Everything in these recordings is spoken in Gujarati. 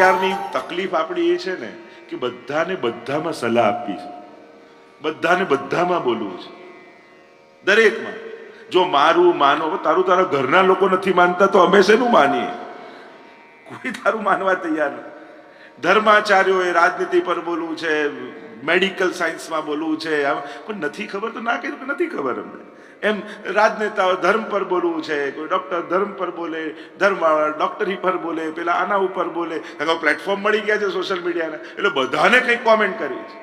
અત્યારની તકલીફ આપણી એ છે ને કે બધાને બધામાં સલાહ આપવી છે. બધાને બધામાં બોલવું છે. દરેકમાં. જો મારું માનો તારું તારા ઘરના લોકો નથી માનતા તો અમે શેનું માનીએ? કોઈ તારું માનવા તૈયાર નથી. ધર્માચાર્યોએ રાજનીતિ પર બોલવું છે, મેડિકલ સાયન્સમાં બોલવું છે. પણ નથી ખબર તો ના કહ્યું કે નથી ખબર અમને? એમ રાજનેતાઓ ધર્મ પર બોલવું છે, કોઈ ડોક્ટર ધર્મ પર બોલે, ધર્મવાળા ડોક્ટરી પર બોલે, પેલા આના ઉપર બોલે પ્લેટફોર્મ મળી ગયા છે સોશિયલ મીડિયાના એટલે બધાને કંઈક કોમેન્ટ કરી છે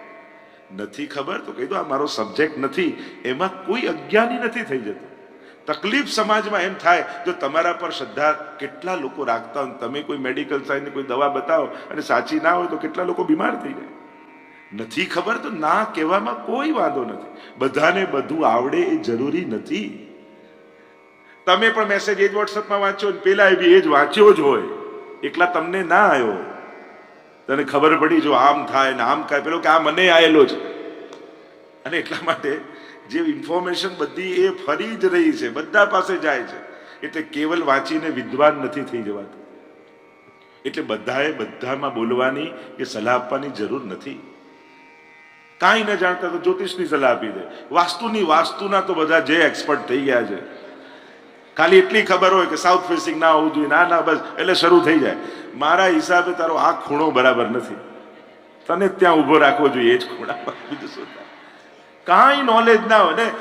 નથી ખબર તો કહી દો આ મારો સબ્જેક્ટ નથી, એમાં કોઈ અજ્ઞાની નથી થઈ જતું. તકલીફ સમાજમાં એમ થાય, જો તમારા પર શ્રદ્ધા કેટલા લોકો રાખતા હોય તમે કોઈ મેડિકલ સાયન્સની કોઈ દવા બતાવો, અને સાચી ના હોય તો કેટલા લોકો બીમાર થઈ જાય. નથી ખબર તો ના કહેવામાં કોઈ વાંધો નથી. બધાને બધું આવડે એ જરૂરી નથી. તમે પણ મેસેજ એ જ વોટ્સઅપમાં વાંચ્યો ને પેલા બી એ જ વાંચ્યો જ હોય. એકલા તમને ના આવ્યો તને ખબર પડી જો આમ થાય ને આમ થાય. પેલો કે આ મને આવેલો છે. અને એટલા માટે જે ઇન્ફોર્મેશન બધી એ ફરી જ રહી છે, બધા પાસે જાય છે. એટલે કેવલ વાંચીને વિદ્વાન નથી થઈ જવાતું. એટલે બધાએ બધામાં બોલવાની કે સલાહ આપવાની જરૂર નથી. કાંઈ ન જાણતા તો જ્યોતિષની સલાહ આપી દે. વાસ્તુની વાસ્તુના તો બધા જે એક્સપર્ટ થઈ ગયા છે. ખાલી એટલી ખબર હોય કે સાઉથ ફેસિંગ ના હોવું જોઈએ, ના ના, બસ, એટલે શરૂ થઈ જાય. મારા હિસાબે તારો આ ખૂણો બરાબર નથી. તને ત્યાં ઊભો રાખવો જોઈએ, એ જ ખૂણામાં બીજું શું કાંઈ નોલેજ ના હોય. ને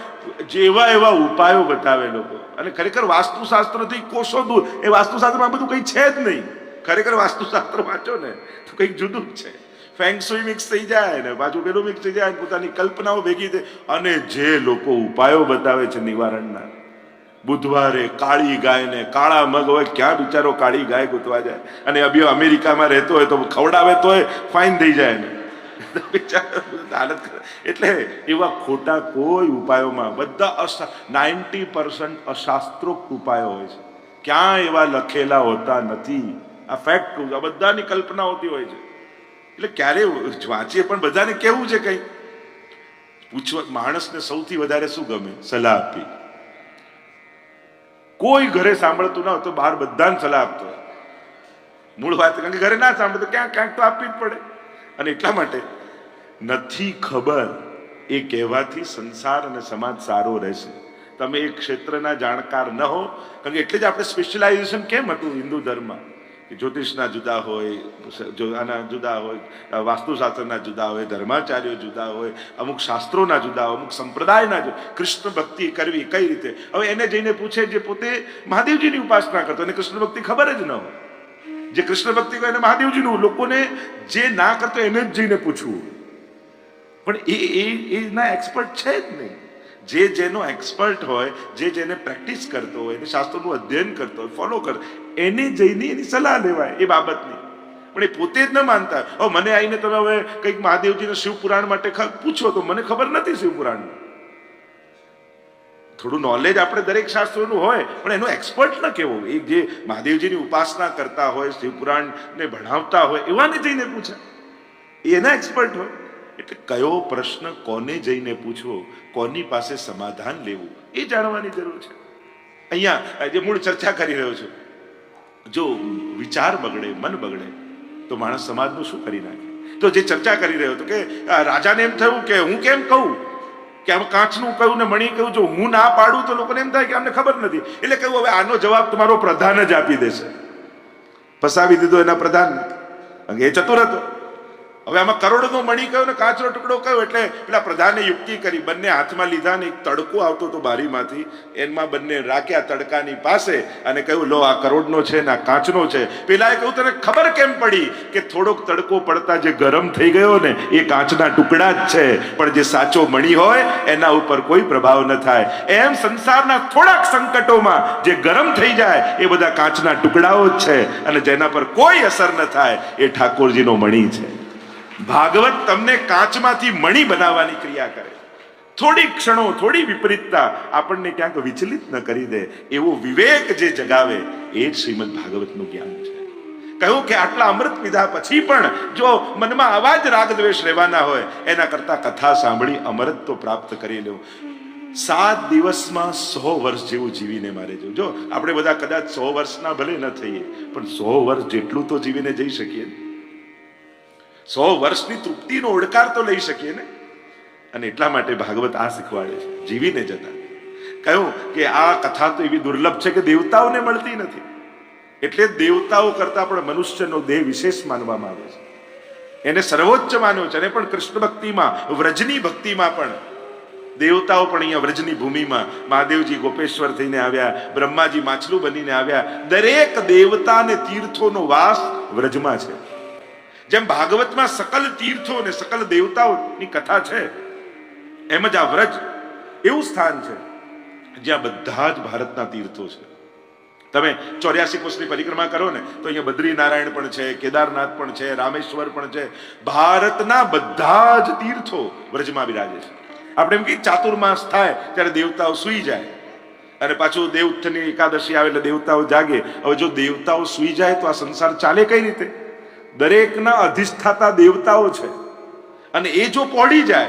જેવા એવા ઉપાયો બતાવે લોકો. અને ખરેખર વાસ્તુશાસ્ત્રથી કોષો દૂર. એ વાસ્તુશાસ્ત્રમાં બધું કંઈ છે જ નહીં. ખરેખર વાસ્તુશાસ્ત્ર વાંચો ને, તો કંઈક જુદું જ છે. ફેંગસુઈ મિક્સ થઈ જાય ને પાછું પેલું મિક્સ થઈ જાય પોતાની કલ્પનાઓ ભેગી થઈ અને જે લોકો ઉપાયો બતાવે છે નિવારણના, બુધવારે કાળી ગાયને કાળા મગ હોય, ક્યાં બિચારો કાળી ગાય ગૂંથવા જાય? અને અભી અમેરિકામાં રહેતો હોય તો ખવડાવે તોય ફાઇન થઈ જાય ને એટલે એવા ખોટા કોઈ ઉપાયોમાં બધા નાઇન્ટી પર્સન્ટ અશાસ્ત્રોક્ત ઉપાયો હોય છે. ક્યાં એવા લખેલા હોતા નથી. આ ફેક્ટ આ બધાની કલ્પના હોતી હોય છે. એટલે ક્યારે વાંચીએ, પણ બધાને કેવું છે કઈ? પૂછવા, માણસને સૌથી વધારે શું ગમે? સલાહ આપી કોઈ ઘરે સાંભળતું ના હોય તો બહાર બધાને સલાહ આપતો મૂળ વાત, કારણ કે ઘરે ના સાંભળતો ક્યાં ક્યાંક તો આપવી જ પડે. અને એટલા માટે નથી ખબર એ કહેવાથી સંસાર અને સમાજ સારો રહેશે. તમે એ ક્ષેત્રના જાણકાર ન હો. કારણ કે એટલે જ આપણે સ્પેશિયલાઇઝેશન કેમ હતું હિન્દુ ધર્મમાં? જ્યોતિષના જુદા હોય, આના જુદા હોય, વાસ્તુશાસ્ત્રના જુદા હોય, ધર્માચાર્યો જુદા હોય, અમુક શાસ્ત્રોના જુદા હોય, અમુક સંપ્રદાયના જુદા કૃષ્ણ ભક્તિ કરવી કઈ રીતે? હવે એને જઈને પૂછે જે પોતે મહાદેવજીની ઉપાસના કરતો અને કૃષ્ણ ભક્તિ ખબર જ ન હોય. જે કૃષ્ણ ભક્તિ હોય એને મહાદેવજીનું લોકોને જે ના કરતો એને જ જઈને પૂછવું પણ એ એ એના એક્સપર્ટ છે જ નહીં. જે જેનો એક્સપર્ટ હોય, જે જેને પ્રેક્ટિસ કરતો હોય, એને શાસ્ત્રોનું અધ્યયન કરતો હોય ફોલો કર, એને જઈને એની સલાહ લેવાય, એ બાબતની. પણ એ પોતે જ ન માનતા ઓ મને આવીને તમે હવે કંઈક મહાદેવજીને શિવપુરાણ માટે પૂછો તો મને ખબર નથી શિવપુરાણનું. થોડું નોલેજ આપણે દરેક શાસ્ત્રોનું હોય, પણ એનો એક્સપર્ટ ન કેવો. એ જે મહાદેવજીની ઉપાસના કરતા હોય, શિવપુરાણને ભણાવતા હોય, એવાને જઈને પૂછે. એના એક્સપર્ટ હોય. એટલે કયો પ્રશ્ન કોને જઈને પૂછવો, કોની પાસે સમાધાન લેવું, એ જાણવાની જરૂર છે. અહીંયા જે મૂળ ચર્ચા કરી રહ્યો છું, જો વિચાર બગડે, મન બગડે, તો માણસ સમાજનું શું કરી નાખે? તો જે ચર્ચા કરી રહ્યો હતો કે રાજાને એમ થયું કે હું કેમ કહું? કે આમ કાચનું કહ્યું ને મણી કહ્યું, જો હું ના પાડું તો લોકોને એમ થાય કે અમને ખબર નથી. એટલે કહ્યું, હવે આનો જવાબ તમારો પ્રધાન જ આપી દેશે. ફસાવી દીધો એના પ્રધાન એ ચતુર હતો. હવે આમાં કરોડનો મણી કયો ને કાચનો ટુકડો કયો? એટલે પેલા પ્રધાને યુક્તિ કરી, બંને હાથમાં લીધા ને એક તડકો આવતો હતો બારીમાંથી. એમાં બંને રાખ્યા તડકાની પાસે અને કહ્યું, લો, આ કરોડનો છે ને આ કાચનો છે. પેલાએ કહ્યું, તને ખબર કેમ પડી કે થોડોક તડકો પડતા જે ગરમ થઈ ગયો ને, એ કાચના ટુકડા જ છે. પણ જે સાચો મણી હોય, એના ઉપર કોઈ પ્રભાવ ન થાય. એમ સંસારના થોડાક સંકટોમાં જે ગરમ થઈ જાય, એ બધા કાચના ટુકડાઓ જ છે અને જેના પર કોઈ અસર ન થાય. એ ઠાકોરજીનો મણી છે. ભાગવત તમને કાચમાંથી મણી બનાવવાની ક્રિયા કરે. થોડી ક્ષણો, થોડી વિપરીતતા આપણને ક્યાંક વિચલિત ન કરી દે. એવો વિવેક જે જગાવે, એ જ શ્રીમદ ભાગવતનું જ્ઞાન છે. કહ્યું કે આટલા અમૃત પીધા પછી પણ જો મનમાં આવા જ રાગ દ્વેષ રહેવાના હોય, એના કરતા કથા સાંભળી અમૃત તો પ્રાપ્ત કરી લેવું સાત દિવસમાં સો વર્ષ જેવું જીવીને મારે જો, આપણે બધા કદાચ સો વર્ષના ભલે ન થઈએ, પણ સો વર્ષ જેટલું તો જીવીને જઈ શકીએ. સો વર્ષની તૃપ્તિનો ઓડકાર તો લઈ શકીએ ને? અને એટલા માટે ભાગવત આ શીખવાડે છે, જીવીને જતા. કહ્યું કે આ કથા તો એવી દુર્લભ છે કે દેવતાઓને મળતી નથી. એટલે દેવતાઓ કરતા પણ મનુષ્યનો દેહ વિશેષ માનવામાં આવે છે. એને સર્વોચ્ચ માન્યો છે, અને પણ કૃષ્ણ ભક્તિમાં, વ્રજની ભક્તિમાં પણ. દેવતાઓ પણ અહીંયા વ્રજની ભૂમિમાં, મહાદેવજી ગોપેશ્વર થઈને આવ્યા, બ્રહ્માજી માછલું બનીને આવ્યા. દરેક દેવતા અને તીર્થોનો વાસ વ્રજમાં છે. જેમ ભાગવતમાં સકલ તીર્થો અને સકલ દેવતાઓની કથા છે, એમ જ આ વ્રજ એવું સ્થાન છે, જ્યાં બધા જ ભારતના તીર્થો છે. તમે ચોર્યાસી કોષની પરિક્રમા કરો ને, તો અહીંયા બદ્રીનારાયણ પણ છે, કેદારનાથ પણ છે, રામેશ્વર પણ છે, ભારતના બધા જ તીર્થો વ્રજમાં બિરાજે છે. આપણે એમ કે ચાતુર્માસ થાય ત્યારે દેવતાઓ સૂઈ જાય. અને પાછું દેવથની એકાદશી આવે એટલે દેવતાઓ જાગે. હવે જો દેવતાઓ સૂઈ જાય તો આ સંસાર ચાલે કઈ રીતે? દરેકના અધિષ્ઠાતા દેવતાઓ છે. અને એ જો પોડી જાય,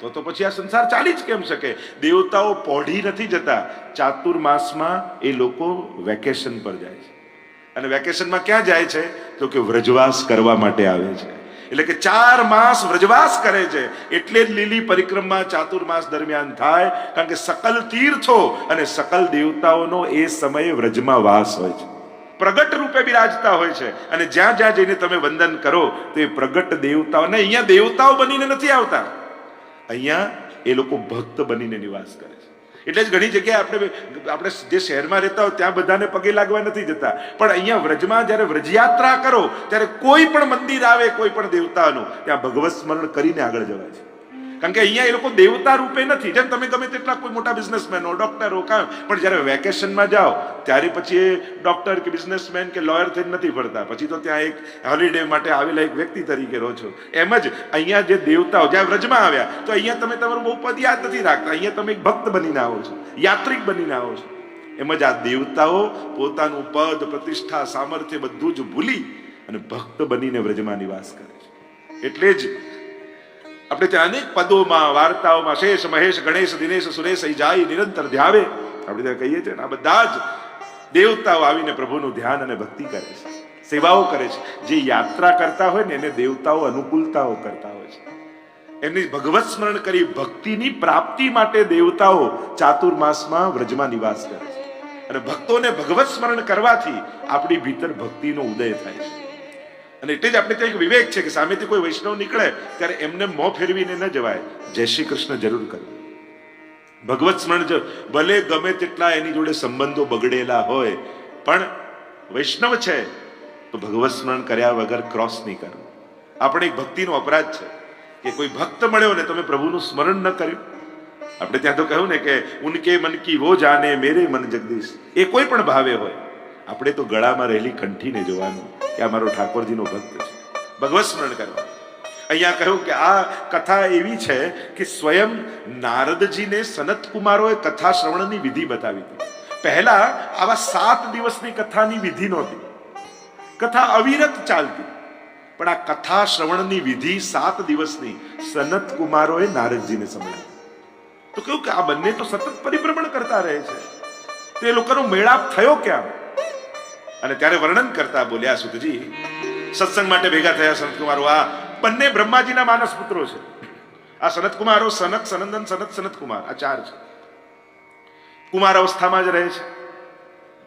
તો તો પછી આ સંસાર ચાલી જ કેમ શકે? દેવતાઓ પોઢી નથી જતા. ચાતુર્માસમાં એ લોકો વેકેશન પર જાય છે. અને વેકેશનમાં ક્યાં જાય છે? તો કે વ્રજવાસ કરવા માટે આવે છે. એટલે કે ચાર માસ વ્રજવાસ કરે છે. એટલે જ લીલી પરિક્રમા ચાતુર્માસ દરમિયાન થાય. કારણ કે સકલ તીર્થો અને સકલ દેવતાઓનો એ સમયે વ્રજમાં વાસ હોય છે. પ્રગટ રૂપે બિરાજતા હોય છે. અને જ્યાં જ્યાં જઈને તમે વંદન કરો, તો એ પ્રગટ દેવતાઓ ને અહીંયા દેવતાઓ બનીને નથી આવતા. અહીંયા એ લોકો ભક્ત બનીને નિવાસ કરે છે. એટલે જ ઘણી જગ્યાએ આપણે આપણે જે શહેરમાં રહેતા હોય, ત્યાં બધાને પગે લાગવા નથી જતા. પણ અહીંયા વ્રજમાં જ્યારે વ્રજયાત્રા કરો, ત્યારે કોઈ પણ મંદિર આવે, કોઈ પણ દેવતાનું, ત્યાં ભગવત સ્મરણ કરીને આગળ જવાય છે. કારણ કે અહીંયા એ લોકો દેવતા રૂપે નથી. જેમ તમે ગમે તેટલા કોઈ મોટા બિઝનેસમેન ડોક્ટર કાંઈ પણ જ્યારે વેકેશનમાં જાઓ, ત્યારે પછી એ ડોક્ટર કે બિઝનેસમેન કે લોયર થઈને નથી ફરતા. પછી તો ત્યાં એક હોલિડે માટે આવેલા એક વ્યક્તિ તરીકે રહો છો. એમ જ અહીંયા જે દેવતાઓ જ્યાં વ્રજમાં આવ્યા, તો અહીંયા તમે તમારું બહુ પદ યાદ નથી રાખતા. અહીંયા તમે એક ભક્ત બનીને આવો છો, યાત્રિક બનીને આવો છો. એમ જ આ દેવતાઓ પોતાનું પદ, પ્રતિષ્ઠા, સામર્થ્ય બધું જ ભૂલી અને ભક્ત બનીને વ્રજમાં નિવાસ કરે છે. એટલે જ આપણે ત્યાં અનેક પદોમાં, વાર્તાઓમાં, શેષ મહેશ ગણેશ, દિનેશ, સુરેશ જાય નિરંતર ધ્યાવે. આપણે ત્યાં કહીએ છીએ આ બધા જ દેવતાઓ આવીને પ્રભુનું ધ્યાન અને ભક્તિ કરે છે, સેવાઓ કરે છે. જે યાત્રા કરતા હોય ને, એને દેવતાઓ અનુકૂળતાઓ કરતા હોય છે. એમની ભગવત સ્મરણ કરી ભક્તિની પ્રાપ્તિ માટે દેવતાઓ ચાતુર્માસમાં વ્રજમાં નિવાસ કરે છે. અને ભક્તોને ભગવત સ્મરણ કરવાથી આપણી ભીતર ભક્તિનો ઉદય થાય છે. અને એટલે જ આપણે ત્યાં એક વિવેક છે કે સામેથી કોઈ વૈષ્ણવ નીકળે ત્યારે એમને મોં ફેરવીને ન જવાય. જય શ્રી કૃષ્ણ જરૂર કરવું ભગવત સ્મરણ જ ભલે ગમે તેટલા એની જોડે સંબંધો બગડેલા હોય, પણ વૈષ્ણવ છે, તો ભગવત સ્મરણ કર્યા વગર ક્રોસ નહીં કરવું આપણે એક ભક્તિનો અપરાધ છે કે કોઈ ભક્ત મળ્યો ને તમે પ્રભુનું સ્મરણ ન કર્યું. આપણે ત્યાં તો કહ્યું ને કે, ઉનકે મન કી વો જાને મેરે મન જગદીશ. એ કોઈ પણ ભાવે હોય. આપણે તો ગળામાં રહેલી કંઠીને જોવાનું. કે આ મારો ઠાકોરજીનો ભક્ત છે. ભગવત સ્મરણ કરવા. અહીંયા કહ્યું કે આ કથા એવી છે કે સ્વયં નારદજીને સનત કુમારોએ કથા શ્રવણની વિધિ બતાવી હતી. પહેલા આવા સાત દિવસની કથાની વિધિ નહોતી. કથા અવિરત ચાલતી. પણ આ કથા શ્રવણની વિધિ સાત દિવસની સનત કુમારોએ નારદજીને સંભળાવી. તો કહ્યું કે આ બંને તો સતત પરિભ્રમણ કરતા રહે છે. તે લોકોનો મેળાપ થયો ક્યાં? અને ત્યારે વર્ણન કરતા બોલ્યા, સુતજી, સત્સંગ માટે ભેગા થયા સનતકુમારો આ બંને બ્રહ્માજીના માનસ પુત્રો છે. આ સનતકુમારો સનત સનંદન, સનત, સનતકુમાર, આ ચાર છે. કુમાર અવસ્થામાં જ રહે છે.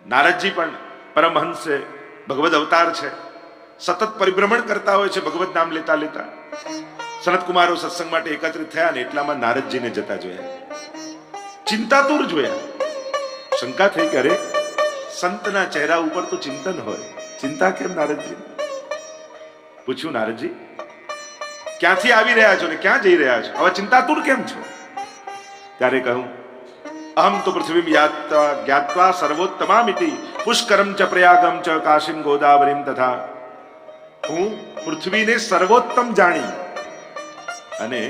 નારદજી પણ પરમહંસ છે, ભગવદ અવતાર છે. સતત પરિભ્રમણ કરતા હોય છે ભગવત નામ લેતા લેતા. સનતકુમારો સત્સંગ માટે એકત્રિત થયા ને એટલામાં નારદજીને જતા જોયા. ચિંતાતુર જોયા. શંકા થઈ કે, અરે સંતના ચહેરા ઉપર તો ચિંતન હોય. ચિંતા કેમ નારદજી? પૂછ્યું નારદજી. ક્યાંથી આવી રહ્યા છો ને ક્યાં જઈ રહ્યા છો? હવે ચિંતાતુર કેમ છો? ત્યારે કહું અહમ તો પૃથ્વી જ્ઞાત્વા સર્વોત્તમામિતિ પુષ્કરમ ચ પ્રયાગમ ચ કાશીમ ગોદાવરીમ તથા. હું પૃથ્વીને સર્વોત્તમ જાણી અને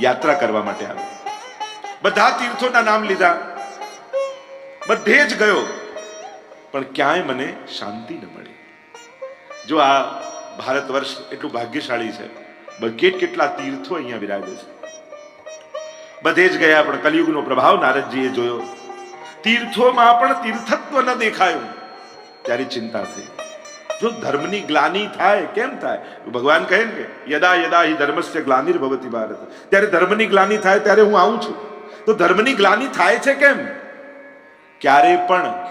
યાત્રા કરવા માટે આવ્યો બધા તીર્થોના નામ લીધા. બધે જ ગયો. પણ ક્યાંય મને શાંતિ ન મળી. જો આ ભારત વર્ષ એટલું ભાગ્યશાળી છે બ- કેટલા તીર્થો અહીંયા વિરાજે છે. બધે જ ગયા પણ કલિયુગનો પ્રભાવ નારદજીએ જોયો. તીર્થોમાં પણ તીર્થત્વ ન દેખાયું. ત્યારે ચિંતા થઈ. જો ધર્મની ગ્લાની થાય, કેમ થાય? ભગવાન કહે કે, યદા યદા હિ ધર્મસ્ય ગ્લાનિર ભવતી ભારત. ત્યારે ધર્મની ગ્લાની થાય, ત્યારે હું આવું છું. તો ધર્મની ગ્લાની થાય છે કેમ? ક્યારે પણ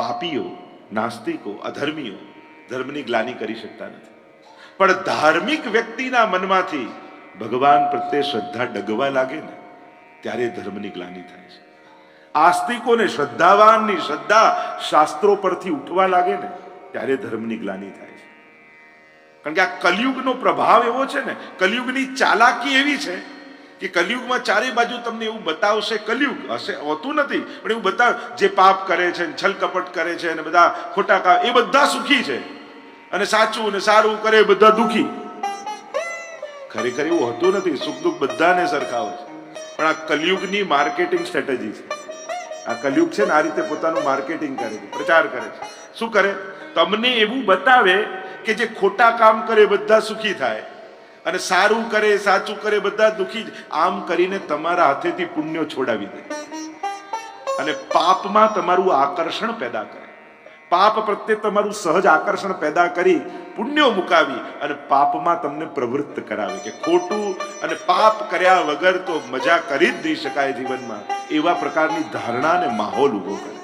પાપીઓ, નાસ્તિકો, અધર્મીઓ ધર્મની ગ્લાની કરી શકતા નથી. પણ ધાર્મિક વ્યક્તિના મનમાંથી ભગવાન પ્રત્યે શ્રદ્ધા ડગવા લાગે ને, ત્યારે ધર્મની ગ્લાની થાય છે. આસ્તિકોને શ્રદ્ધાવાનની શ્રદ્ધા શાસ્ત્રો પરથી ઉઠવા લાગે ને, ત્યારે ધર્મની ગ્લાની થાય છે. કારણ કે આ કલયુગનો પ્રભાવ એવો છે ને, કલયુગની ચાલાકી એવી છે કે કલયુગમાં ચારે બાજુ તમને એવું બતાવશે, કલયુગ હશે, હોતું નથી, પણ એવું બતાવ, જે પાપ કરે છે ને છલ કપટ કરે છે અને બધા ખોટા કામ, એ બધા સુખી છે. અને સાચું અને સારું કરે બધા દુખી. ખરેખર એવું હોતું નથી, સુખ દુઃખ બધાને સરખા હોય છે. પણ આ કલયુગની માર્કેટિંગ સ્ટ્રેટેજી છે. આ કલયુગ છે ને આ રીતે પોતાનું માર્કેટિંગ કરે છે, પ્રચાર કરે છે. શું કરે? તમને એવું બતાવે કે જે ખોટા કામ કરે બધા સુખી થાય. અને સારું કરે, સાચું કરે, બધા દુખી આમ કરીને તમારા હાથેથી પુણ્યો છોડાવી દે. અને પાપમાં તમારું આકર્ષણ પેદા કરે. પાપ પ્રત્યે તમારું સહજ આકર્ષણ પેદા કરી પુણ્યો મુકાવી અને પાપમાં તમને પ્રવૃત્ત કરાવે કે ખોટું અને પાપ કર્યા વગર તો મજા કરી જ નહીં શકાય જીવનમાં. એવા પ્રકારની ધારણા અને માહોલ ઊભો કરે.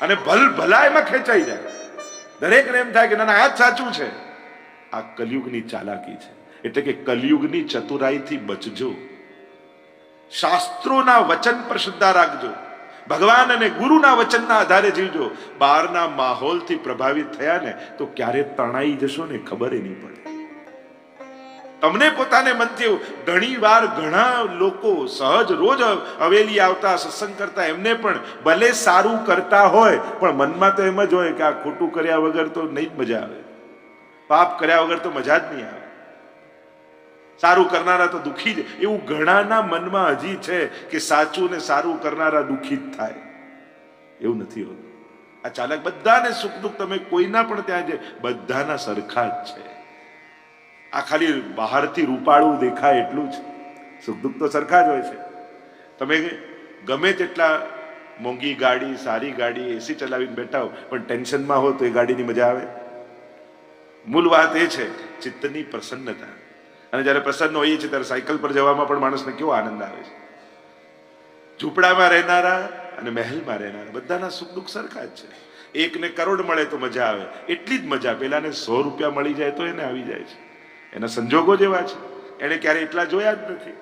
અને ભલ ભલાઈમાં ખેંચાઈ જાય. દરેકને એમ થાય કે, ના આ સાચું છે. આ કલયુગની ચાલાકી છે. એટલે કે કલયુગની ચતુરાઈથી બચજો. શાસ્ત્રોના વચન પર શ્રદ્ધા રાખજો. ભગવાન અને ગુરુના વચનના આધારે જીવજો. બહારના માહોલથી પ્રભાવિત થયા ને તો ક્યારે તણાઈ જશો ને ખબર નહીં પડે. તમને પોતાને મનથી ઘણી વાર ઘણા લોકો સહજ રોજ હવેલી આવતા, સત્સંગ કરતા, એમને પણ ભલે સારું કરતા હોય, પણ મનમાં તો એમ જ હોય કે આ ખોટું કર્યા વગર તો નહીં જ મજા આવે. પાપ કર્યા વગર તો મજા જ નહીં આવે. સારું કરનારા તો દુઃખી જ. એવું ઘણાના મનમાં હજી છે કે સાચું ને સારું કરનારા દુઃખી જ થાય. એવું નથી હોતું. આ ચાલક બધાને સુખ દુઃખ તમે કોઈના પણ ત્યાં જે બધાના સરખા જ છે. આ ખાલી બહારથી રૂપાળું દેખાય એટલું જ. સુખ દુઃખ તો સરખા જ હોય છે. તમે ગમે તેટલા મોંઘી ગાડી, સારી ગાડી, એસી ચલાવીને બેઠા હો, પણ ટેન્શનમાં હો તો એ ગાડીની મજા આવે. મૂળ વાત એ છે, ચિત્તની પ્રસન્નતા. અને જ્યારે પ્રસન્ન હોઈએ છીએ ત્યારે સાયકલ પર જવામાં પણ માણસને કેવો આનંદ આવે છે. ઝૂંપડામાં રહેનારા અને મહેલમાં રહેનારા બધાના સુખ દુઃખ સરખા જ છે. એકને કરોડ મળે તો મજા આવે, એટલી જ મજા પેલાને સો રૂપિયા મળી જાય તો એને આવી જાય છે. એના સંજોગો જેવા છે. એણે ક્યારે એટલા જોયા જ નથી.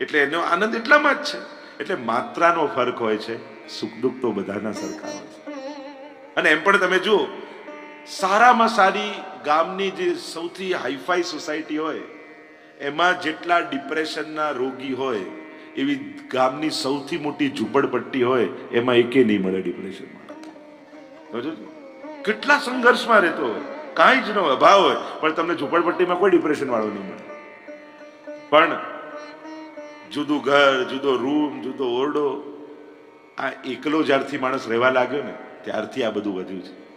એટલે એનો આનંદ એટલામાં જ છે. એટલે માત્રાનો ફરક હોય છે, સુખ દુઃખ તો બધાના સરખા હોય છે. અને એમ પણ તમે જુઓ, સારામાં સારી ગામની જે સૌથી હાઈફાઈ સોસાયટી હોય એમાં જેટલા ડિપ્રેશનના રોગી હોય, એવી ગામની સૌથી મોટી ઝૂંપડપટ્ટી હોય, એમાં એકે નહીં મળે ડિપ્રેશનમાં. કેટલા સંઘર્ષમાં રહેતો હોય. કાંઈ જ નો અભાવ હોય, પણ તમને ઝૂંપડપટ્ટીમાં કોઈ ડિપ્રેશન વાળો નહીં મળે. પણ જુદું ઘર, જુદો રૂમ, જુદો ઓરડો, આ એકલો જ્યારથી માણસ રહેવા લાગ્યો ને, ત્યારથી આ બધું વધ્યું છે.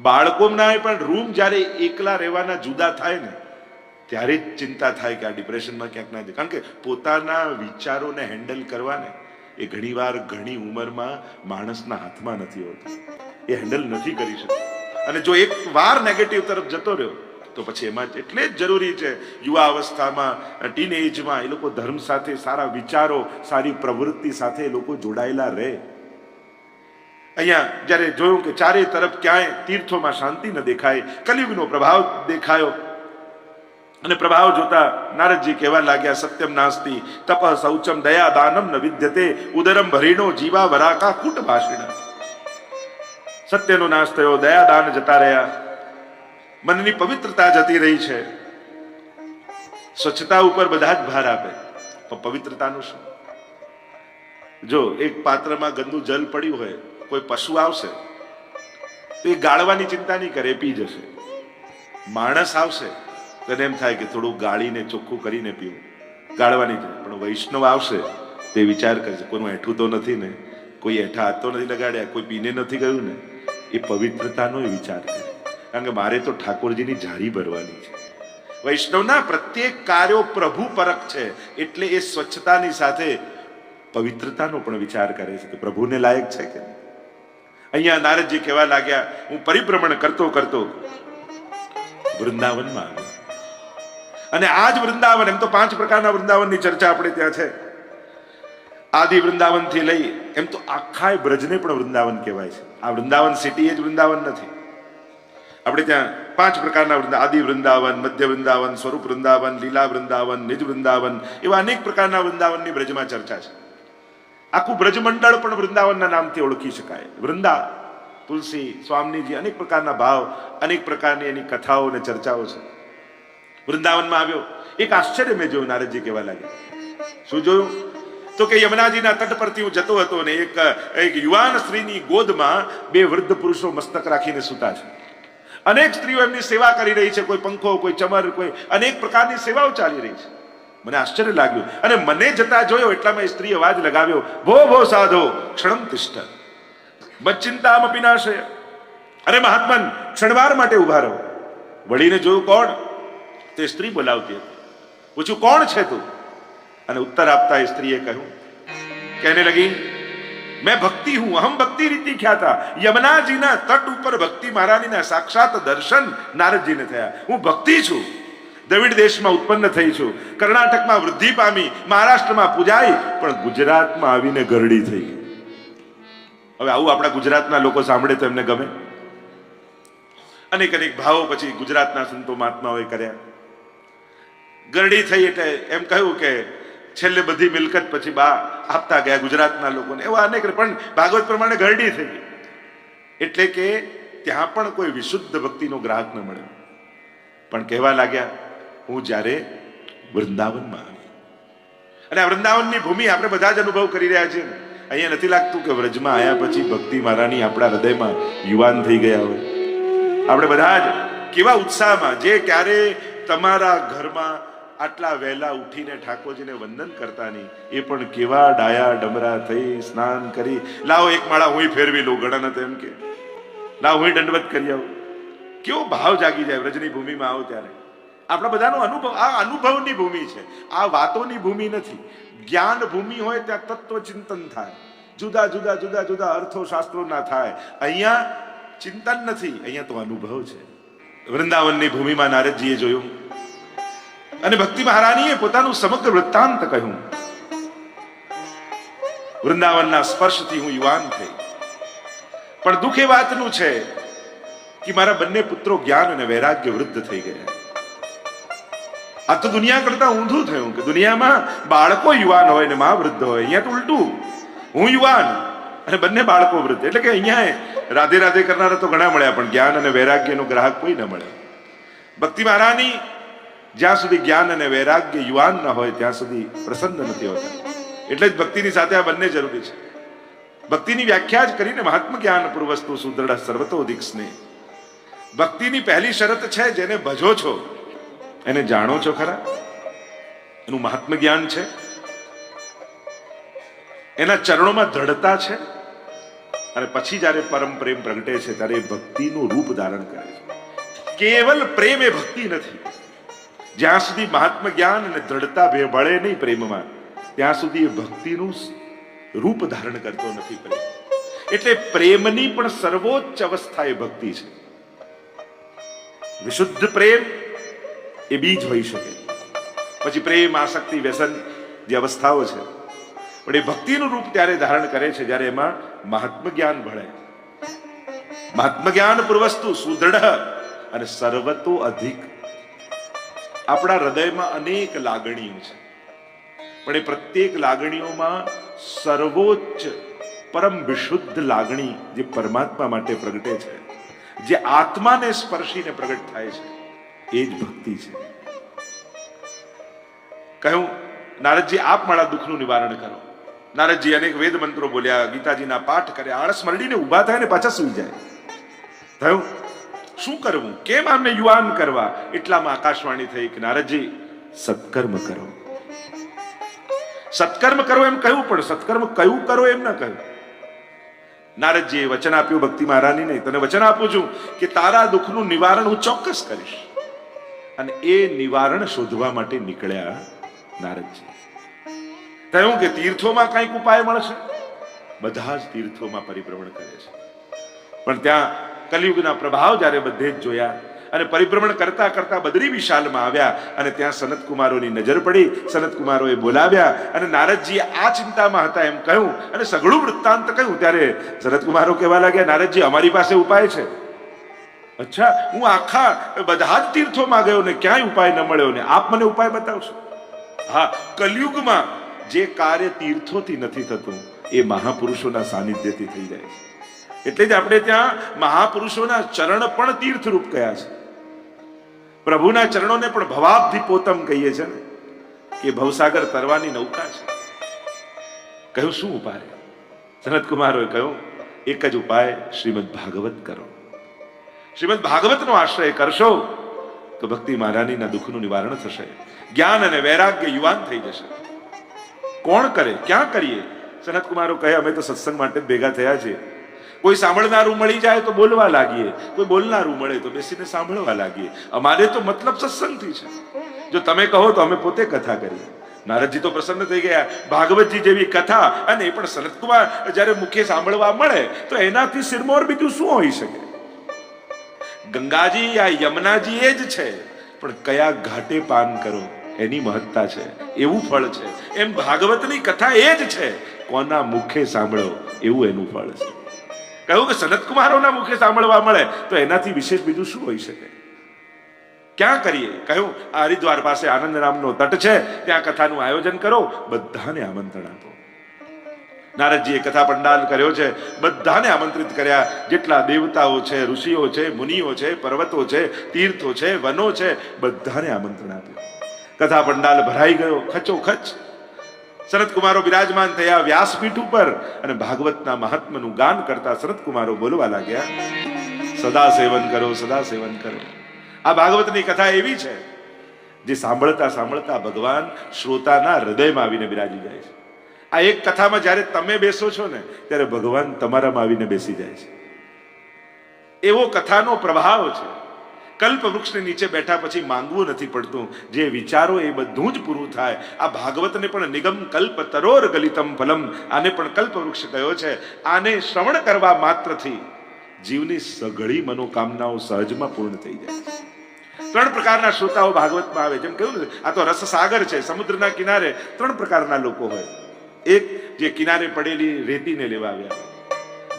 બાળકોના પણ રૂમ જ્યારે એકલા રહેવાના જુદા થાય ને ત્યારે જ ચિંતા થાય કે આ ડિપ્રેશનમાં ક્યાંક ના જાય. કારણ કે પોતાના વિચારોને હેન્ડલ કરવાને એ ઘણીવાર ઘણી ઉંમરમાં માણસના હાથમાં નથી હોતું. એ હેન્ડલ નથી કરી શકતું. અને જો એક વાર નેગેટિવ તરફ જતો રહ્યો, તો પછી એમાં એટલે જ જરૂરી છે યુવા અવસ્થામાં ટીન એજમાં એ લોકો ધર્મ સાથે સારા વિચારો, સારી પ્રવૃત્તિ સાથે એ લોકો જોડાયેલા રહે. અહીંયા જ્યારે જોયું કે ચારે તરફ ક્યાંય તીર્થોમાં શાંતિ ન દેખાય, કલયુગનો પ્રભાવ દેખાયો અને પ્રભાવ જોતા નારદજી કહેવા લાગ્યા, સત્યમ નાસ્તિ તપ શૌચમ દયા, દાનમ ન વિદ્યતે, ઉદરમ ભરીણો, જીવા વરાકા, કૂટ ભાષણ. સત્યનો નાશ થયો, દયા દાન જતા રહ્યા. મનની પવિત્રતા જતી રહી છે. સ્વચ્છતા ઉપર બધા જ ભાર આપે. પણ પવિત્રતાનું શું? જો એક પાત્રમાં ગંદુ જલ પડ્યું હોય, કોઈ પશુ આવશે, તો એ ગાળવાની ચિંતા નહીં કરે પી જશે. માણસ આવશે તો એને એમ થાય કે થોડું ગાળીને, ચોખ્ખું કરીને પીવું. ગાળવાની જ પણ વૈષ્ણવ આવશે તે વિચાર કરશે, કોઈનું એઠું તો નથી ને, કોઈ એઠા હાથ તો નથી લગાડ્યા, કોઈ પીને નથી ગયું ને? એ પવિત્રતાનો એ વિચાર કરે. કારણ કે મારે તો ઠાકોરજીની જાળી ભરવાની છે. વૈષ્ણવના પ્રત્યેક કાર્યો પ્રભુ પરક છે, એટલે એ સ્વચ્છતાની સાથે પવિત્રતાનો પણ વિચાર કરે છે કે પ્રભુને લાયક છે કે અહીંયા નારદજી કહેવા લાગ્યા, હું પરિભ્રમણ કરતો કરતો વૃંદાવનમાં આવ્યો. અને આ જ વૃંદાવન, એમ તો પાંચ પ્રકારના વૃંદાવનની ચર્ચા આપણે ત્યાં છે. આદિ વૃંદાવનથી લઈ, એમ તો આખા બ્રજને પણ વૃંદાવન કહેવાય છે. આ વૃંદાવન સિટી એ જ વૃંદાવન નથી. આપણે ત્યાં પાંચ પ્રકારના વૃંદા, આદિ વૃંદાવન, મધ્ય વૃંદાવન, સ્વરૂપ વૃંદાવન, લીલા વૃંદાવન, નિજ વૃંદાવન, એવા અનેક પ્રકારના વૃંદાવનની બ્રજમાં ચર્ચા છે. આખું બ્રજમંડળ પણ વૃંદાવનના નામથી ઓળખી શકાય. વૃંદા, તુલસી, સ્વામીજી અનેક પ્રકારના ભાવ, અનેક પ્રકારની એની કથાઓ અને ચર્ચાઓ છે. વૃંદાવનમાં આવ્યો. એક આશ્ચર્ય મેં જોયું નારદજી કહેવા લાગ્યા. શું જોયું? તો કે યમુનાજીના તટ પરથી હું જતો હતો ને એક એક યુવાન સ્ત્રીની ગોદમાં બે વૃદ્ધ પુરુષો મસ્તક રાખીને સૂતા છે. અનેક સ્ત્રીઓ એમની સેવા કરી રહી છે, કોઈ પંખો, કોઈ ચમર, કોઈ અનેક પ્રકારની સેવાઓ ચાલી રહી છે. મને આશ્ચર્ય લાગ્યું અને મને જતા જોયો એટલામાં મેં સ્ત્રી અવાજ લગાવ્યો, ભો ભો, સાધો, ક્ષણમ તિષ્ઠ. બચિંતામ અપિનાશય. અરે મહાત્મન, ક્ષણવાર માટે ઊભા રહો. વળીને જોયું કોણ? તે સ્ત્રી બોલાવતી હતી. પૂછ્યું, કોણ છે તું? અને ઉત્તર આપતા એ સ્ત્રીએ કહ્યું, કહેને લગી, મેં ભક્તિ હું, અહમ ભક્તિ રીતિ ખ્યાતા. યમુનાજીના તટ ઉપર ભક્તિ મહારાણીના સાક્ષાત દર્શન નારદજીને થયા. હું ભક્તિ છું. દ્રવિડ દેશમાં ઉત્પન્ન થઈ છું. કર્ણાટકમાં વૃદ્ધિ પામી, મહારાષ્ટ્રમાં પૂજાઈ, પણ ગુજરાતમાં આવીને ગરડી થઈ હવે આવું આપણા ગુજરાતના લોકો સાંભળે તો એમને ગમે. અનેક અનેક ભાવો પછી ગુજરાતના સંતો મહાત્માઓએ કર્યા. ગરડી થઈ એટલે એમ કહ્યું કે છેલ્લે બધી મિલકત પછી બા આપતા ગયા ગુજરાતના લોકોને. એવા અનેક પણ ભાગવત પ્રમાણે ગરડી થઈ એટલે કે ત્યાં પણ કોઈ વિશુદ્ધ ભક્તિનો ગ્રાહક ન મળ્યો. પણ કહેવા લાગ્યા, હું જ્યારે વૃંદાવનમાં આવી. અને વૃંદાવનની ભૂમિ આપણે બધા જ અનુભવ કરી રહ્યા છીએ. અહીંયા નથી લાગતું કે વ્રજમાં આવ્યા પછી ભક્તિ મારાની આપણા હૃદયમાં યુવાન થઈ ગયા હોય. આપણે બધા જ કેવા ઉત્સાહમાં, જે ક્યારે તમારા ઘરમાં આટલા વહેલા ઉઠીને ઠાકોરજીને વંદન કરતા નહીં એ પણ કેવા ડાયા ડમરા થઈ સ્નાન કરી. લાવો એક માળા હું ફેરવી લઉં ઘણા નથી એમ કે. લાવ હું દંડવત કરી આવું. કેવો ભાવ જાગી જાય વ્રજની ભૂમિમાં આવો ત્યારે. આપણા બધાનો અનુભવ, આ અનુભવની ભૂમિ છે. આ વાતોની ભૂમિ નથી. જ્ઞાન ભૂમિ હોય ત્યાં તત્વ ચિંતન થાય. જુદા જુદા જુદા જુદા અર્થો શાસ્ત્રો ના થાય. અહીંયા ચિંતન નથી, અહીંયા તો અનુભવ છે. વૃંદાવનની ભૂમિમાં નારદજીએ જોયું. અને ભક્તિ મહારાણીએ પોતાનું સમગ્ર વૃત્તાંત કહ્યું. વૃંદાવનના સ્પર્શથી હું યુવાન થઈ. પણ દુઃખ એ વાતનું છે કે મારા બંને પુત્રો જ્ઞાન અને વૈરાગ્ય વૃદ્ધ થઈ ગયા. આ તો દુનિયા કરતા ઊંધું થયું કે દુનિયામાં બાળકો યુવાન હોય ને માં વૃદ્ધ હોય. અહીંયા તો ઉલટું. હું યુવાન અને બંને બાળકો વૃદ્ધ. એટલે કે અહીંયા રાધે રાધે કરનારા તો ઘણા મળ્યા, પણ જ્ઞાન અને વૈરાગ્યનો ગ્રાહક કોઈ ન મળે ભક્તિ મહારાની જ્યાં સુધી જ્ઞાન અને વૈરાગ્ય યુવાન ન હોય, ત્યાં સુધી પ્રસન્ન નથી હોતા. એટલે જ ભક્તિની સાથે આ બંને જરૂરી છે. ભક્તિની વ્યાખ્યા જ કરીને મહાત્મ જ્ઞાન પૂર્વસ્તુ સુદૃઢ સર્વતોધિક સ્નેહ. ભક્તિની પહેલી શરત છે જેને ભજો છો. એને જાણો છો ખરા? એનું મહાત્મ જ્ઞાન છે. એના ચરણોમાં દ્રઢતા છે. અને પછી જ્યારે પરમ પ્રેમ પ્રગટે છે, ત્યારે ભક્તિનું રૂપ ધારણ કરે છે. કેવલ પ્રેમ એ ભક્તિ નથી. જ્યાં સુધી મહાત્મ જ્ઞાન અને દ્રઢતા ભળે નહીં પ્રેમમાં, ત્યાં સુધી એ ભક્તિનું રૂપ ધારણ કરતો નથી પ્રેમ. એટલે પ્રેમની પણ સર્વોચ્ચ અવસ્થા એ ભક્તિ છે. વિશુદ્ધ પ્રેમ એ બીજ હોઈ શકે. પછી પ્રેમ, આસક્તિ, વ્યસન જે અવસ્થાઓ છે. પણ એ ભક્તિનું રૂપ ત્યારે ધારણ કરે છે જ્યારે એમાં મહાત્મ જ્ઞાન ભળે. મહાત્મ જ્ઞાન પૂર્વસ્તુ સુદૃઢ અને સર્વતો અધિક આપણા હૃદયમાં અનેક લાગણીઓ છે. પણ એ પ્રત્યેક લાગણીઓમાં સર્વોચ્ચ પરમ વિશુદ્ધ લાગણી જે પરમાત્મા માટે પ્રગટે છે, જે આત્માને સ્પર્શીને પ્રગટ થાય છે, એ જ ભક્તિ છે. કહ્યું, નારદજી, આપ મારા દુઃખનું નિવારણ કરો. નારદજી અનેક વેદ મંત્રો બોલ્યા, ગીતાજીના પાઠ કર્યા, આળસ મરડીને ઊભા થાય ને પાછા સુઈ જાય. થયું શું કરવું? કેમ આમને યુવાન કરવા? એટલામાં આકાશવાણી થઈ કે નારદજી, સત્કર્મ કરો. સત્કર્મ કરો એમ કહ્યું, પણ સત્કર્મ કયું કરો એમ ના કહ્યું. નારદજીએ વચન આપ્યું ભક્તિ મહારાની નહીં તને વચન આપું છું કે તારા દુઃખનું નિવારણ હું ચોક્કસ કરીશ. અને એ નિવારણ શોધવા માટે નીકળ્યા નારદજી. કહ્યું કે તીર્થોમાં કંઈક ઉપાય મળશે. બધા જ તીર્થોમાં પરિભ્રમણ કરે છે. પણ ત્યાં કલિયુગના પ્રભાવ જ્યારે બધે જ જોયા અને પરિભ્રમણ કરતા કરતા બદરી વિશાલમાં આવ્યા અને ત્યાં સનત કુમારોની નજર પડી સનત કુમારોએ બોલાવ્યા અને નારદજી આ ચિંતામાં હતા એમ કહ્યું અને સઘળું વૃત્તાંત કહ્યું. ત્યારે સનત કુમારો કહેવા લાગ્યા, નારદજી, અમારી પાસે ઉપાય છે. અચ્છા, હું આખા બધા જ તીર્થોમાં ગયો ને ક્યાંય ઉપાય ન મળ્યો ને? આપ મને ઉપાય બતાવશો? હા, કલયુગમાં જે કાર્ય તીર્થોથી નથી થતું, એ મહાપુરુષોના સાનિધ્યથી થઈ જાય છે. એટલે જ આપણે ત્યાં મહાપુરુષોના ચરણ પણ તીર્થરૂપ કયા છે. પ્રભુના ચરણોને પણ ભવાબ્ધિ પોતમ કહીએ છે ને, કે ભવસાગર તરવાની નૌકા છે. કહ્યું શું ઉપાય? સનત કુમારોએ કહ્યું, એક જ ઉપાય શ્રીમદ ભાગવત કરો. શ્રીમદ ભાગવતનો આશ્રય કરશો, તો ભક્તિ મહારાણીના દુઃખનું નિવારણ થશે. જ્ઞાન અને વૈરાગ્ય યુવાન થઈ જશે. કોણ કરે? ક્યાં કરીએ? સનત કુમારો કહે, અમે તો સત્સંગ માટે ભેગા થયા છીએ. કોઈ સાંભળનારું મળી જાય તો બોલવા લાગીએ. કોઈ બોલનારું મળે તો બેસીને સાંભળવા લાગીએ. અમારે તો મતલબ સત્સંગથી છે. જો તમે કહો તો અમે પોતે કથા કરીએ. નારદજી તો પ્રસન્ન થઈ ગયા. ભાગવતજી જેવી કથા અને એ પણ સનતકુમાર જ્યારે મુખ્ય સાંભળવા મળે તો એનાથી સિરમોર બીજું શું હોઈ શકે? ગંગાજી, આ યમુનાજી એ જ છે. પણ કયા ઘાટે પાન કરો? એની મહત્તા છે. એવું ફળ છે. એમ ભાગવતની કથા એ જ છે. કોના મુખે સાંભળો? એવું એનું ફળ છે. કહ્યું કે સનત કુમારોના મુખે સાંભળવા મળે, તો એનાથી વિશેષ બીજું શું હોઈ શકે? ક્યાં કરીએ? કહ્યું, આ હરિદ્વાર પાસે આનંદરામનો તટ છે, ત્યાં કથાનું આયોજન કરો, બધાને આમંત્રણ આપો. નારદજીએ કથા પંડાલ કર્યો છે, બધાને આમંત્રિત કર્યા. જેટલા દેવતાઓ છે, ઋષિઓ છે, મુનિઓ છે, પર્વતો છે, તીર્થો છે, વનો છે, બધાને આમંત્રણ આપ્યું. કથા પંડાલ ભરાઈ ગયો ખચો ખચ કુમારો બિરાજમાન થયા વ્યાસપીઠ ઉપર અને ભાગવતના મહાત્મનું ગાન કરતા સનત કુમારો બોલવા લાગ્યા સદા સેવન કરો સદા સેવન કરો. આ ભાગવતની કથા એવી છે જે સાંભળતા સાંભળતા ભગવાન શ્રોતાના હૃદયમાં આવીને બિરાજી જાય છે. આ એક કથામાં જ્યારે તમે બેસો છો ને, ત્યારે ભગવાન તમારામાં આવીને બેસી જાય છે. એવો કથાનો પ્રભાવ છે કલ્પ વૃક્ષની નીચે બેઠા પછી માંગવું નથી પડતું. જે વિચારો એ બધું જ પૂરું થાય. આ ભાગવતને પણ નિગમ કલ્પ તરોર ગલિતમ ફલમ. આને પણ કલ્પ વૃક્ષ કયો છે. આને શ્રવણ કરવા માત્રથી જીવની સઘળી મનોકામનાઓ સહજમાં પૂર્ણ થઈ જાય. છે ત્રણ પ્રકારના શ્રોતાઓ ભાગવતમાં આવે. જેમ કહ્યું ને, આ તો રસસાગર છે, સમુદ્રના કિનારે ત્રણ પ્રકારના લોકો હોય. એક, જે કિનારે પડેલી રેતીને લેવા આવ્યા.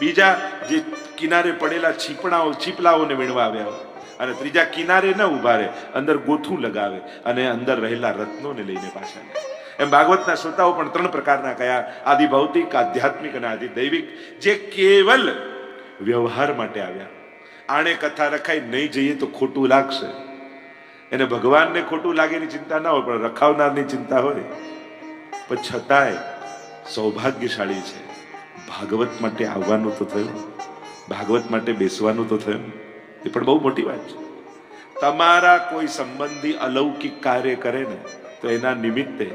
બીજા, જે કિનારે પડેલા છીપણાઓ, છીપલાઓને વીણવા આવ્યા. અને ત્રીજા કિનારે ન રહે અંદર ગોથું લગાવે અને અંદર રહેલા રત્નોને લઈને પાછા એમ ભાગવતના શ્રોતાઓ પણ ત્રણ પ્રકારના કયા આદિ ભૌતિક આધ્યાત્મિક અને આદિ દૈવિક જે કેવલ વ્યવહાર માટે આવ્યા. આણે કથા રખાઈ નહીં જઈએ તો ખોટું લાગશે. એને ભગવાનને ખોટું લાગેની ચિંતા ના હોય, પણ રખાવનારની ચિંતા હોય. પણ છતાંય સૌભાગ્યશાળી છે. ભાગવત માટે આવવાનું તો થયું. ભાગવત માટે બેસવાનું તો થયું. એ પણ બહુ મોટી વાત છે. તમારા કોઈ સંબંધી અલૌકિક કાર્ય કરે ને, તો એના નિમિત્તે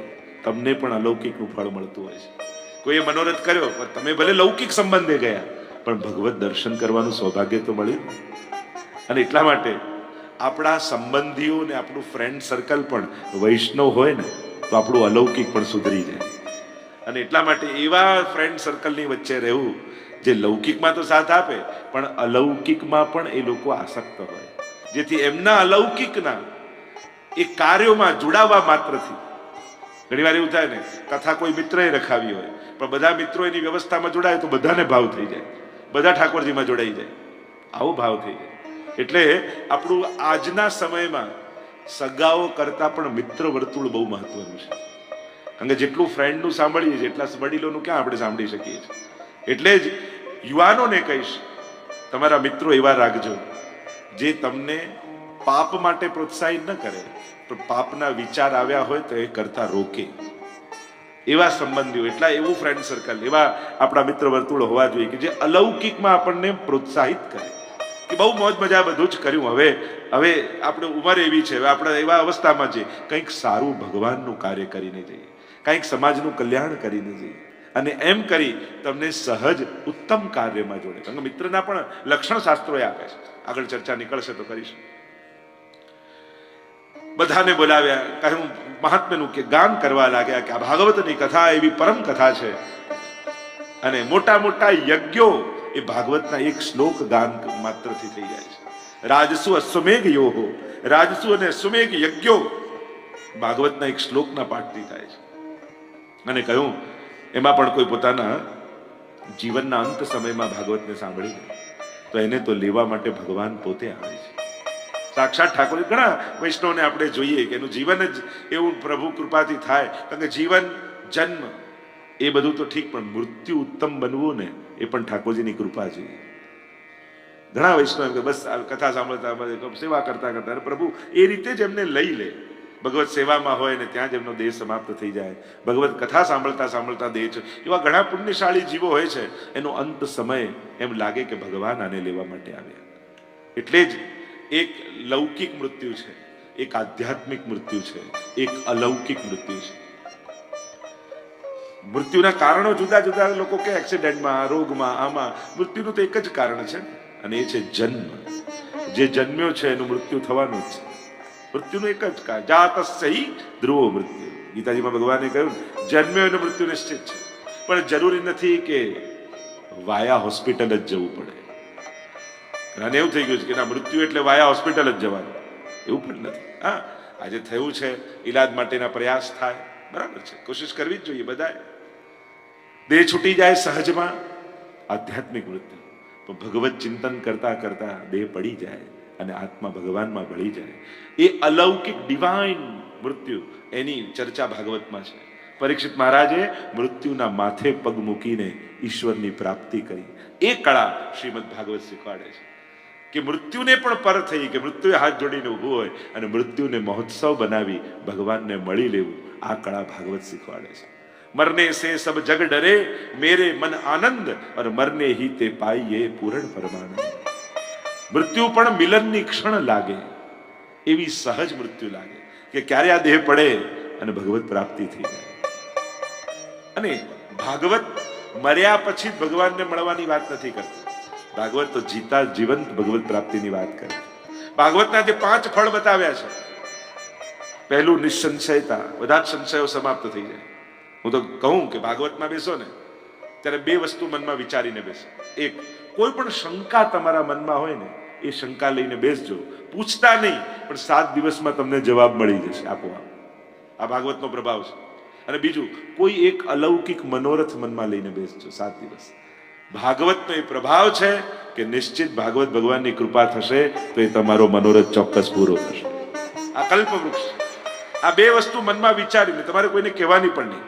તમને પણ અલૌકિકનું ફળ મળતું હોય છે. કોઈએ મનોરથ કર્યો, પણ તમે ભલે લૌકિક સંબંધે ગયા, પણ ભગવત દર્શન કરવાનું સૌભાગ્ય તો મળ્યું અને એટલા માટે આપણા સંબંધીઓ ને આપણું ફ્રેન્ડ સર્કલ પણ વૈષ્ણવ હોય ને, તો આપણું અલૌકિક પણ સુધરી જાય. અને એટલા માટે એવા ફ્રેન્ડ સર્કલની વચ્ચે રહેવું જે લૌકિકમાં તો સાથ આપે, પણ અલૌકિકમાં પણ એ લોકો આસક્ત હોય. જેથી એમના અલૌકિકના એ કાર્યોમાં જોડાવા માત્રથી. ઘણીવાર એવું થાય ને, કથા કોઈ મિત્રએ રખાવી હોય, પણ બધા મિત્રો એની વ્યવસ્થામાં જોડાય તો બધાને ભાવ થઈ જાય. બધા ઠાકોરજીમાં જોડાઈ જાય. આવો ભાવ થઈ જાય. એટલે આપણું આજના સમયમાં સગાઓ કરતાં પણ મિત્ર વર્તુળ બહુ મહત્વનું છે. કારણ કે જેટલું ફ્રેન્ડનું સાંભળીએ છીએ, એટલા વડીલોનું ક્યાં આપણે સાંભળી શકીએ છીએ? એટલે જ યુવાનોને કહીશ, તમારા મિત્રો એવા રાખજો, જે તમને પાપ માટે પ્રોત્સાહિત ન કરે. પણ પાપના વિચાર આવ્યા હોય તો એ કરતા રોકે. એવા સંબંધીઓ, એટલા એવું ફ્રેન્ડ સર્કલ એવા આપણા મિત્ર વર્તુળ હોવા જોઈએ કે જે અલૌકિકમાં આપણને પ્રોત્સાહિત કરે. કે બહુ મોજ મજા બધું જ કર્યું. હવે હવે આપણે ઉંમર એવી છે, હવે આપણે એવા અવસ્થામાં છે કંઈક સારું ભગવાનનું કાર્ય કરીને જઈએ. કંઈક સમાજનું કલ્યાણ કરીને જઈએ. અને એમ કરી તમને સહજ ઉત્તમ કાર્યમાં જોડે. કારણ કે મિત્રના પણ લક્ષણ શાસ્ત્રોએ આપે છે. આગળ ચર્ચા નીકળશે તો કરીશું. બધાને બોલાવ્યા કહ્યું મહાત્માનું કે ગાન કરવા લાગ્યા કે આ ભાગવતની કથા એવી પરમ કથા છે. અને મોટા મોટા યજ્ઞો એ ભાગવતના એક શ્લોક ગાન માત્રથી થઈ જાય છે. રાજસુ અશ્વમેઘ યોહો, રાજસુ અને અશ્વમેઘ યજ્ઞો ભાગવતના એક શ્લોકના પાઠથી થાય છે. અને કહ્યું એમાં પણ કોઈ પોતાના જીવનના અંત સમયમાં ભાગવતને સાંભળી લે તો એને તો લેવા માટે ભગવાન પોતે આવે છે. સાક્ષાત ઠાકોર ઘણા વૈષ્ણવને આપણે જોઈએ કે એનું જીવન જ એવું પ્રભુ કૃપાથી થાય, કારણ કે જીવન, જન્મ, એ બધું તો ઠીક, પણ મૃત્યુ ઉત્તમ બનવું ને એ પણ ઠાકોરજીની કૃપા છે ઘણા વૈષ્ણવ કે બસ કથા સાંભળતા સેવા કરતા કરતા પ્રભુ, એ રીતે જ એમને લઈ લે. ભગવત સેવામાં હોય ને ત્યાં જ એમનો દેહ સમાપ્ત થઈ જાય. ભગવત કથા સાંભળતા સાંભળતા દેહ છે. એવા ઘણા પુણ્યશાળી જીવો હોય છે, એનો અંત સમય એમ લાગે કે ભગવાન આને લેવા માટે આવ્યા. એટલે જ એક લૌકિક મૃત્યુ છે, એક આધ્યાત્મિક મૃત્યુ છે, એક અલૌકિક મૃત્યુ છે. મૃત્યુના કારણો જુદા જુદા લોકો કે એક્સિડન્ટમાં, રોગમાં, આમાં. મૃત્યુનું તો એક જ કારણ છે અને એ છે જન્મ. જે જન્મ્યો છે એનું મૃત્યુ થવાનું જ છે. મૃત્યુનું એક જ કારણ. જાતસ્ય હિ ધ્રુવો મૃત્યુ. ગીતાજીમાં ભગવાને કહ્યું, જન્મ્યો એનું મૃત્યુ નિશ્ચિત છે. પણ જરૂરી નથી કે વાયા હોસ્પિટલ જ જવું પડે. અને એવું થઈ ગયું છે કે ના, મૃત્યુ એટલે વાયા હોસ્પિટલ જ જવાનું. એવું પણ નથી. હા, આજે થયું છે, ઈલાજ માટેના પ્રયાસ થાય. બરાબર છે. કોશિશ કરવી જ જોઈએ બધાએ. દેહ છૂટી જાય સહજમાં. આધ્યાત્મિક મૃત્યુ. પણ ભગવત ચિંતન કરતા કરતા દેહ પડી જાય. અને આત્મા ભગવાનમાં ભળી જાય. એ અલૌકિક ડિવાઇન મૃત્યુ એની ચર્ચા ભાગવતમાં છે. પરીક્ષિત મહારાજે મૃત્યુના માથે પગ મૂકીને ઈશ્વરની પ્રાપ્તિ કરી. એ કળા શ્રીમદ ભાગવત શીખવાડે છે કે મૃત્યુને પણ પર થઈ કે મૃત્યુએ હાથ જોડીને ઊભું હોય અને મૃત્યુને મહોત્સવ બનાવી ભગવાનને મળી લેવું આ કળા ભાગવત શીખવાડે છે. મરને સે સબ જગ ડરે, મેરે મન આનંદ ઓર મરને હી તે પાઈએ પૂરણ પરમાનંદ. મૃત્યુ પણ મિલનની ક્ષણ લાગે. એવી સહજ મૃત્યુ લાગે કે ક્યારે આ દેહ પડે અને ભગવત પ્રાપ્તિ થઈ જાય. અને ભાગવત મર્યા પછી ભગવાનને મળવાની વાત નથી કરતી. ભાગવત તો જીતા જીવંત ભગવત પ્રાપ્તિની વાત કરે. ભાગવતના જે પાંચ ફળ બતાવ્યા છે. પહેલું નિસંશયતા. બધા જ સંશયો સમાપ્ત થઈ જાય. હું તો કહું કે ભાગવતમાં બેસો ને, ત્યારે બે વસ્તુ મનમાં વિચારીને બેસો. એક કોઈ પણ શંકા તમારા મનમાં હોય ને, એ શંકા લઈને બેસજો. પૂછતા નહીં, પણ સાત દિવસમાં તમને જવાબ મળી જશે આપોઆપ. આ ભાગવતનો પ્રભાવ છે. અને બીજું, કોઈ એક અલૌકિક મનોરથ મનમાં લઈને બેસજો સાત દિવસ. ભાગવતનો એ પ્રભાવ છે કે નિશ્ચિત ભાગવત ભગવાનની કૃપા થશે તો એ તમારો મનોરથ ચોક્કસ પૂરો થશે. આ કલ્પવૃક્ષ. આ બે વસ્તુ મનમાં વિચારીને, તમારે કોઈને કહેવાની પણ નહીં.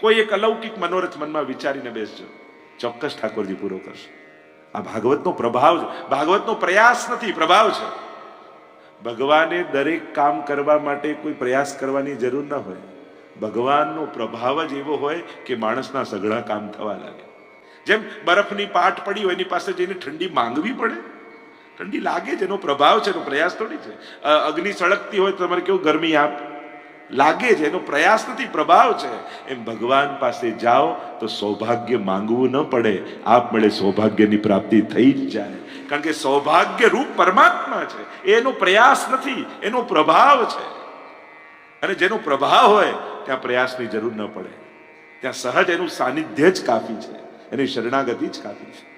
કોઈ એક અલૌકિક મનોરથ મનમાં વિચારીને બેસજો. ચોક્કસ ઠાકોરજી પૂરો કરશે. આ ભાગવતનો પ્રભાવ છે. ભાગવતનો પ્રયાસ નથી, પ્રભાવ છે. ભગવાને દરેક કામ કરવા માટે કોઈ પ્રયાસ કરવાની જરૂર ન હોય. ભગવાનનો પ્રભાવ જ એવો હોય કે માણસના સઘળા કામ થવા લાગે. જેમ બરફની પાટ પડી હોય, એની પાસે જઈને ઠંડી માંગવી પડે. ઠંડી લાગે છે એનો પ્રભાવ છે, એનો પ્રયાસ થોડી છે. અગ્નિ સળગતી હોય તો તમારે કેવું, ગરમી આપ લાગે છે, એનો પ્રયાસ નથી, પ્રભાવ છે. એમ ભગવાન પાસે જાઓ તો સૌભાગ્ય માંગવું ન પડે. આપમેળે સૌભાગ્યની પ્રાપ્તિ થઈ જ જાય. કારણ કે સૌભાગ્ય રૂપ પરમાત્મા છે. એનો પ્રયાસ નથી, એનો પ્રભાવ છે. અને જેનો પ્રભાવ હોય, ત્યાં પ્રયાસની જરૂર ન પડે. ત્યાં સહજ એનું સાનિધ્ય જ કાફી છે. એની શરણાગતિ જ કાફી છે.